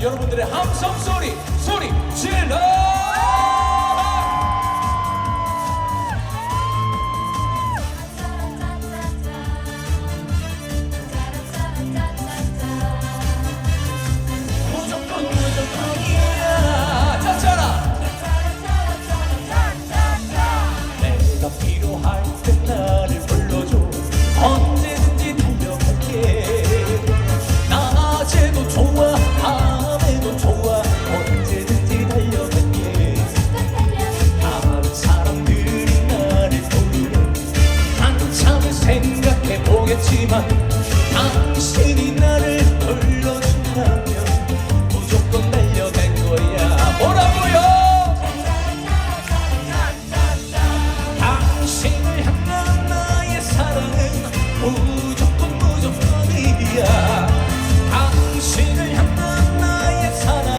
여러분들의 함성 소리 소리 질러 모르겠지만 아,